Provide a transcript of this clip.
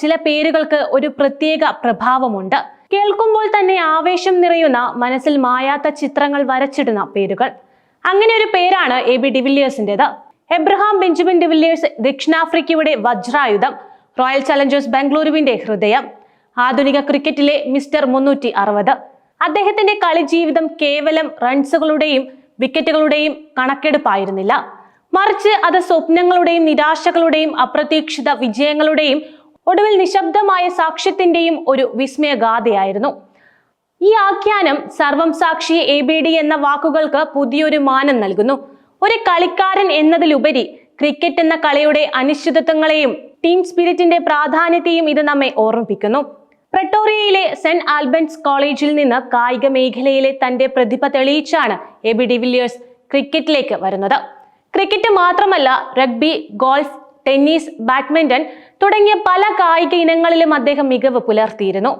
ചില പേരുകൾക്ക് ഒരു പ്രത്യേക പ്രഭാവമുണ്ട്. കേൾക്കുമ്പോൾ തന്നെ ആവേശം നിറയുന്ന മനസ്സിൽ മായാത്ത ചിത്രങ്ങൾ വരച്ചിടുന്ന പേരുകൾ. അങ്ങനെ ഒരു പേരാണ് എ ബി ഡിവില്ലിയേഴ്സിന്റെത്. എബ്രഹാം ബെഞ്ചമിൻ ഡിവില്ലിയേഴ്സ് ദക്ഷിണാഫ്രിക്കയുടെ വജ്രായുധം റോയൽ ചലഞ്ചേഴ്സ് ബംഗളൂരുവിന്റെ ഹൃദയം ആധുനിക ക്രിക്കറ്റിലെ മിസ്റ്റർ മുന്നൂറ്റി അറുപത് അദ്ദേഹത്തിന്റെ കളിജീവിതം കേവലം റൺസുകളുടെയും വിക്കറ്റുകളുടെയും കണക്കെടുപ്പായിരുന്നില്ല. മറിച്ച് അത് സ്വപ്നങ്ങളുടെയും നിരാശകളുടെയും അപ്രതീക്ഷിത വിജയങ്ങളുടെയും ഒടുവിൽ നിശബ്ദമായ സാക്ഷ്യത്തിന്റെയും ഒരു വിസ്മയഗാഥയായിരുന്നു. ഈ ആഖ്യാനം സർവം സാക്ഷി എ ബി ഡി എന്ന വാക്കുകൾക്ക് പുതിയൊരു മാനം നൽകുന്നു. ഒരു കളിക്കാരൻ എന്നതിലുപരി ക്രിക്കറ്റ് എന്ന കളിയുടെ അനിശ്ചിതത്വങ്ങളെയും ടീം സ്പിരിറ്റിന്റെ പ്രാധാന്യത്തെയും ഇത് നമ്മെ ഓർമ്മിപ്പിക്കുന്നു. പ്രട്ടോറിയയിലെ സെന്റ് ആൽബൻസ് കോളേജിൽ നിന്ന് കായിക മേഖലയിലെ തന്റെ പ്രതിഭ തെളിയിച്ചാണ് എ ബി ഡിവില്ലിയേഴ്സ് ക്രിക്കറ്റിലേക്ക് വരുന്നത്. ക്രിക്കറ്റ് മാത്രമല്ല റഗ്ബി ഗോൾഫ് ടെന്നീസ് ബാഡ്മിന്റൺ തുടങ്ങിയ പല കായിക ഇനങ്ങളിലും അദ്ദേഹം മികവ് പുലർത്തിയിരുന്നു.